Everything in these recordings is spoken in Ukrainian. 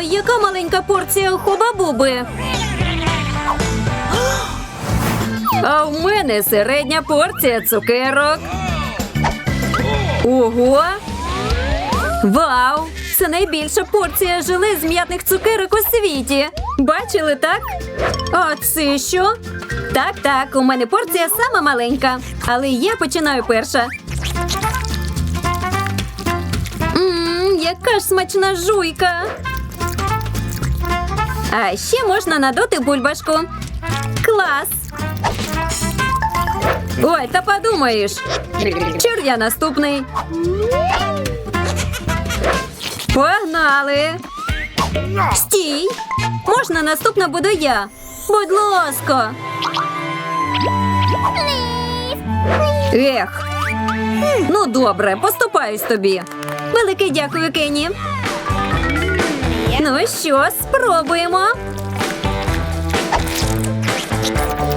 Ой, яка маленька порція хуба-буби. А в мене середня порція цукерок. Ого! Вау! Це найбільша порція желе з м'ятних цукерок у світі. Бачили, так? А це що? Так, так, у мене порція сама маленька, але я починаю перша. Ммм, яка ж смачна жуйка. А ще можна надути бульбашку. Клас! Ой, та подумаєш. Чур я наступний. Погнали. Стій. Можна наступна буду я. Будь ласка. Ех. Ну, добре, поступаюсь тобі. Велике дякую, Кенні. Ну що, спробуємо.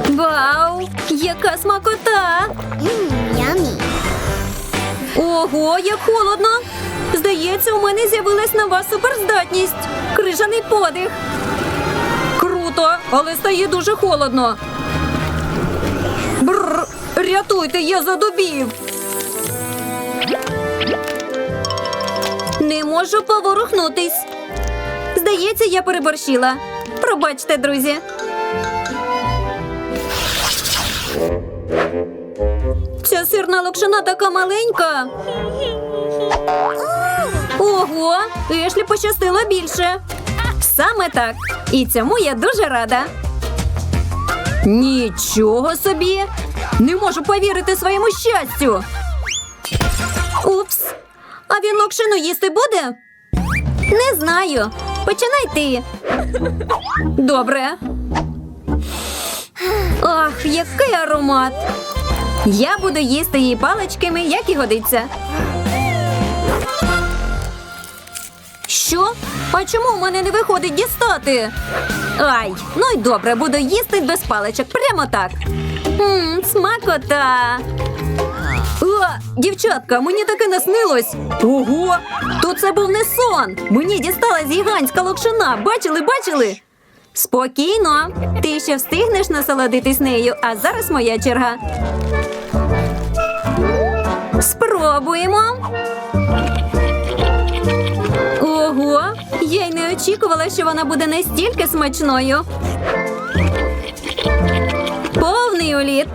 Вау! Яка смакота! Ого, як холодно! Здається, у мене з'явилась нова суперздатність. Крижаний подих. Круто, але стає дуже холодно. Бррр, рятуйте, я задубів. Не можу поворухнутись. Здається, я переборщила. Пробачте, друзі. Ця сирна локшина така маленька. Ого, Ешлі пощастило більше. Саме так. І цьому я дуже рада. Нічого собі. Не можу повірити своєму щастю. Упс. А він локшину їсти буде? Не знаю. Починай ти. Добре. Ах, який аромат. Я буду їсти її паличками, як і годиться. Що? А чому в мене не виходить дістати? Ай, ну й добре, буду їсти без паличок, прямо так. Мм, смакота. О, дівчатка, мені таке наснилось. Ого, то це був не сон. Мені дісталась гігантська локшина. Бачили, бачили? Спокійно. Ти ще встигнеш насолодитись нею, а зараз моя черга. Спробуємо. Ого, я й не очікувала, що вона буде настільки смачною. Повний уліт.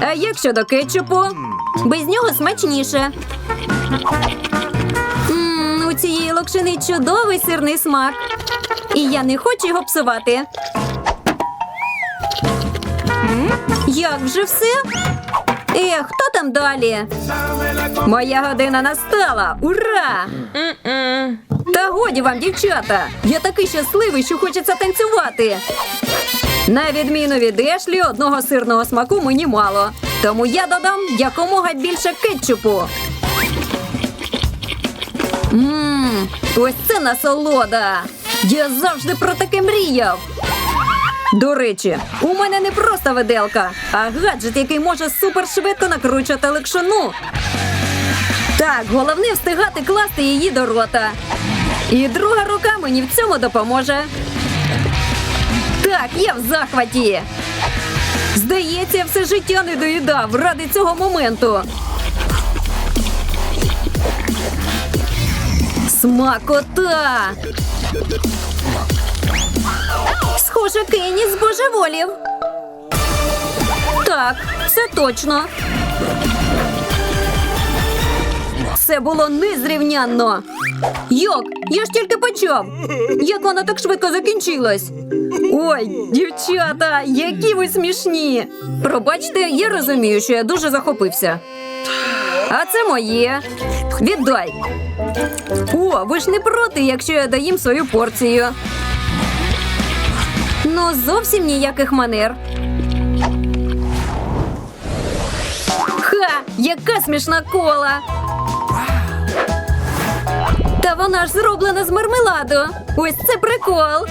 А як щодо кетчупу? Без нього смачніше. У цієї локшини чудовий сирний смак. І я не хочу його псувати. Як вже все? Ех, хто там далі? Моя година настала! Ура! Та годі вам, дівчата! Я такий щасливий, що хочеться танцювати. На відміну від Ешлі, одного сирного смаку мені мало. Тому я додам якомога більше кетчупу. Мм, ось це насолода. Я завжди про таке мріяв. До речі, у мене не просто виделка, а гаджет, який може супершвидко накручувати ликшину. Так, головне встигати класти її до рота. І друга рука мені в цьому допоможе. Так, я в захваті. Здається, я все життя не доїдав ради цього моменту. Смакота! Схоже, Кенні збожеволів. Так, це точно. Це було незрівнянно. Йок, я ж тільки почав. Як вона так швидко закінчилась? Ой, дівчата, які ви смішні. Пробачте, я розумію, що я дуже захопився. А це моє. Віддай. О, ви ж не проти, якщо я доїм свою порцію. Ну, зовсім ніяких манер. Ха! Яка смішна кола! Та вона ж зроблена з мармеладу. Ось це прикол.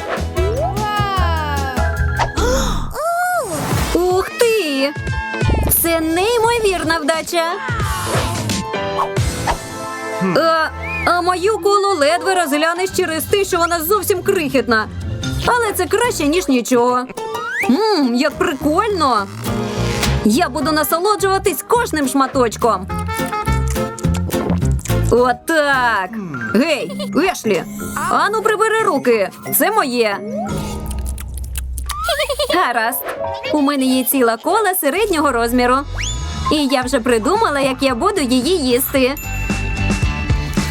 Ух ти! Це неймовірна вдача. А, А мою колу ледве розглянеш через те, що вона зовсім крихітна. Але це краще, ніж нічого. Ммм, як прикольно! Я буду насолоджуватись кожним шматочком. Отак. Гей, Ешлі, ану прибери руки. Це моє. Гаразд. У мене є ціла кола середнього розміру. І я вже придумала, як я буду її їсти.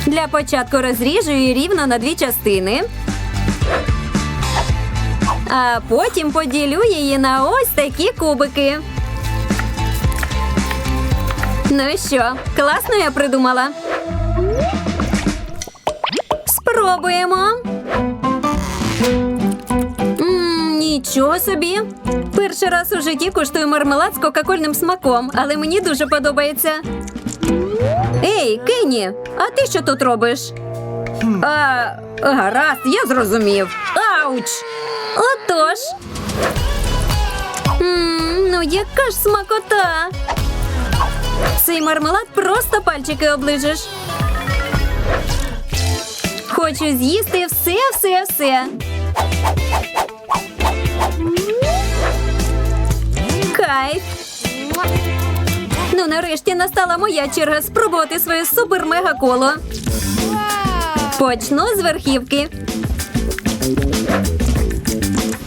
Для початку розріжу її рівно на дві частини. А потім поділю її на ось такі кубики. Ну що, класно я придумала. Спробуємо. Нічого собі. Перший раз у житті куштую мармелад з кока-кольним смаком, але мені дуже подобається. Ей, Кенні, а ти що тут робиш? А, гаразд, я зрозумів. Ауч! Отож. М, ну, яка ж смакота. Цей мармелад просто пальчики оближеш. Хочу з'їсти все, все, все. Кайф. Ну, нарешті настала моя черга спробувати своє супер-мега коло. Почну з верхівки.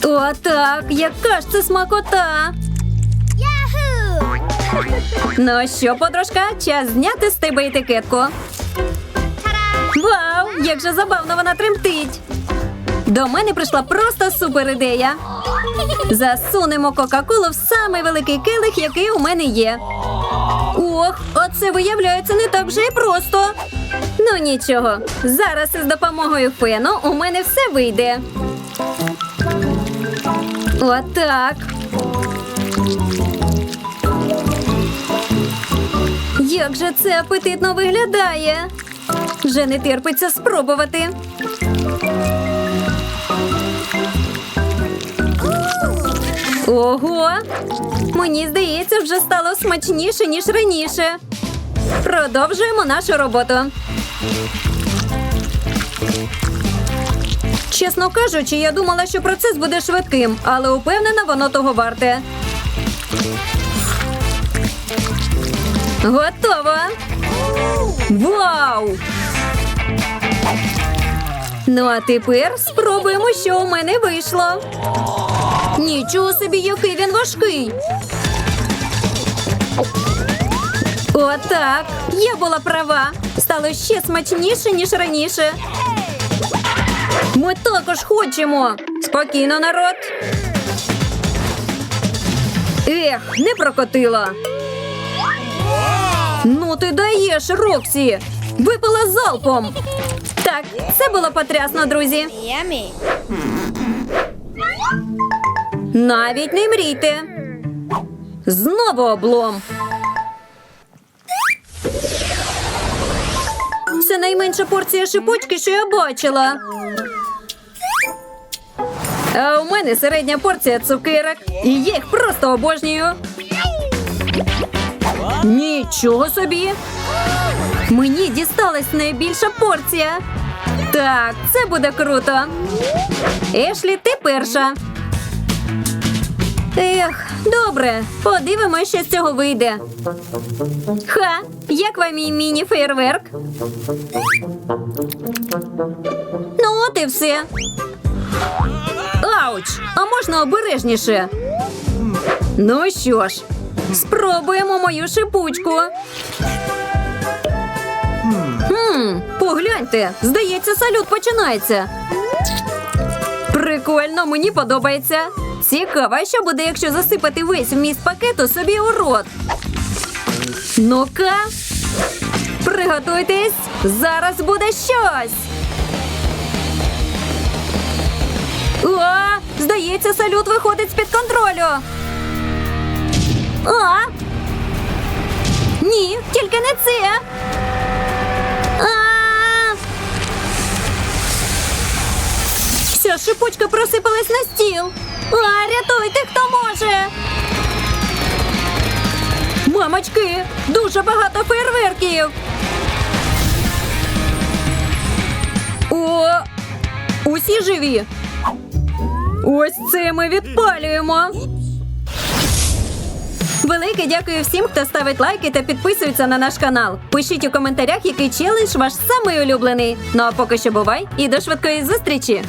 О, так, яка ж це смакота. Ну що, подружка, час зняти з тебе етикетку. Вау, як же забавно вона тремтить. До мене прийшла просто супер ідея. Засунемо Кока-Колу в самий великий келих, який у мене є. Ох, оце виявляється не так вже і просто. Ну нічого, зараз із допомогою фену у мене все вийде. Отак. Як же це апетитно виглядає? Вже не терпиться спробувати. Ого! Мені здається, вже стало смачніше, ніж раніше. Продовжуємо нашу роботу. Чесно кажучи, я думала, що процес буде швидким, але упевнена, воно того варте. Готово! Вау! Ну, а тепер спробуємо, що у мене вийшло. Нічого собі, який він важкий. Отак. Я була права. Стало ще смачніше, ніж раніше. Ми також хочемо. Спокійно, народ. Ех, не прокотила. Ну ти даєш, Роксі. Випила залпом. Так, це було потрясно, друзі. Навіть не мрійте. Знову облом. Це найменша порція шипучки, що я бачила. А у мене середня порція цукерок. І я їх просто обожнюю. Нічого собі. Мені дісталась найбільша порція. Так, це буде круто. Ешлі, ти перша. Ех, добре, подивимося, що з цього вийде. Ха, як вам мій міні-фейерверк? Ну, от і все. Ауч! А можна обережніше? Ну що ж, спробуємо мою шипучку. Хм, погляньте, здається, салют починається. Прикольно, мені подобається. Цікаво, що буде, якщо засипати весь вміст пакету собі у рот. Ну-ка, приготуйтесь, зараз буде щось. О, здається, салют виходить з-під контролю. А? Ні, тільки не це. А! Вся шипучка просипалась на стіл. А, рятуйте, хто може. Мамочки, дуже багато фейерверків. всі живі? Ось це ми відпалюємо. Велике дякую всім, хто ставить лайки та підписується на наш канал. Пишіть у коментарях, який челендж ваш самий улюблений. Ну а поки що бувай і до швидкої зустрічі!